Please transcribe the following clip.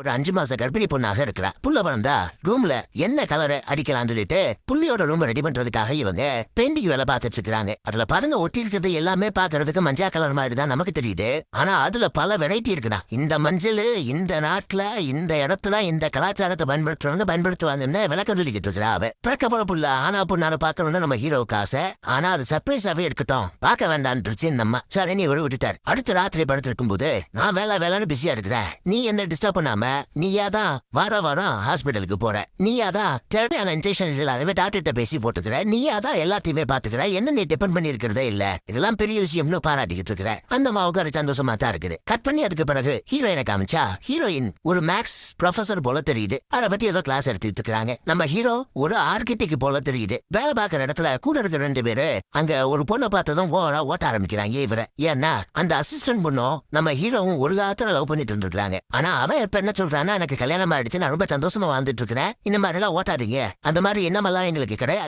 ஒரு அஞ்சு மாச கர்ப்பிணி பொண்ணாக இருக்கிறா. புள்ள வளர்ந்தா ரூம்ல என்ன கலரை அடிக்கலாம்னு சொல்லிட்டு புள்ளியோட ரூம் ரெடி பண்றதுக்காக இவங்க பெயிண்டிங் வேலை பார்த்துட்டு இருக்கிறாங்க. அதுல பாருங்க ஒட்டி இருக்கிறது எல்லாமே பாக்குறதுக்கு மஞ்சள் கலர் மாதிரி தான் நமக்கு தெரியுது. ஆனா அதுல பல வெரைட்டி இருக்குடா. இந்த மஞ்சள் இந்த நாட்டுல இந்த இடத்துல இந்த கலாச்சாரத்தை பயன்படுத்துறவங்க பயன்படுத்துவாங்கன்னு விளக்கம் சொல்லிக்கிட்டு இருக்கிறா அவ. பிறக்க போற புள்ள ஆனா பொண்ணால பாக்கணும்னு நம்ம ஹீரோவுக்கு ஆசை. ஆனா அது சர்ப்ரைஸாவே இருக்கட்டும். பார்க்க வேண்டான்றுச்சு நம்ம சரி நீ ஒரு விட்டுட்டார். அடுத்த ராத்திரி படுத்திருக்கும் போது நான் வேலை வேலைன்னு பிஸியா இருக்கிறேன். நீ என்ன டிஸ்டர்ப் பண்ணாம நீயா தான் வார வாரம் ஹாஸ்பிட்டலுக்கு போற. நீயா தான் தேவையான இன்ஜெக்ஷன் எல்லாமே டாக்டர்கிட்ட பேசி போட்டுக்கிற. நீயா தான் எல்லாத்தையுமே பாத்துக்கிற என்ன நீ டிபெண்ட் பண்ணி இருக்கிறதே இல்ல. இதெல்லாம் பெரிய விஷயம்னு பாராட்டிக்கிட்டு இருக்கிற. அந்த மாவுக்கு ஒரு சந்தோஷமா தான் இருக்குது. கட் பண்ணி அதுக்கு பிறகு ஹீரோயினை காமிச்சா ஹீரோயின் ஒரு மேக்ஸ் ப்ரொஃபசர் போல தெரியுது. அதை பத்தி ஏதோ கிளாஸ் எடுத்துட்டு இருக்காங்க நம்ம ஹீரோ ஒரு ஆர்கிடெக்ட் போல தெரியுது. வேலை பார்க்குற இடத்துல கூட இருக்கிற ரெண்டு பேரு அங்க ஒரு பொண்ணை பார்த்ததும் ஓரா ஓட்ட ஆரம்பிக்கிறாங்க இவரை. ஏன்னா அந்த அசிஸ்டன்ட் பொண்ணும் நம்ம ஹீரோவும் ஒரு காலத்துல லவ் பண்ணிட்டு இருந்திருக்காங்க ஆனா அவன் இப்ப என்ன சொல்றானா? எனக்கு கல்யாணம் ஆயிடுச்சு. நான் ரொம்ப சந்தோஷமா வாழ்ந்துட்டு இருக்கிறேன். இந்த மாதிரி எல்லாம் ஓட்டாதீங்க. அந்த மாதிரி என்னமெல்லாம் எங்களுக்கு கிடையாது.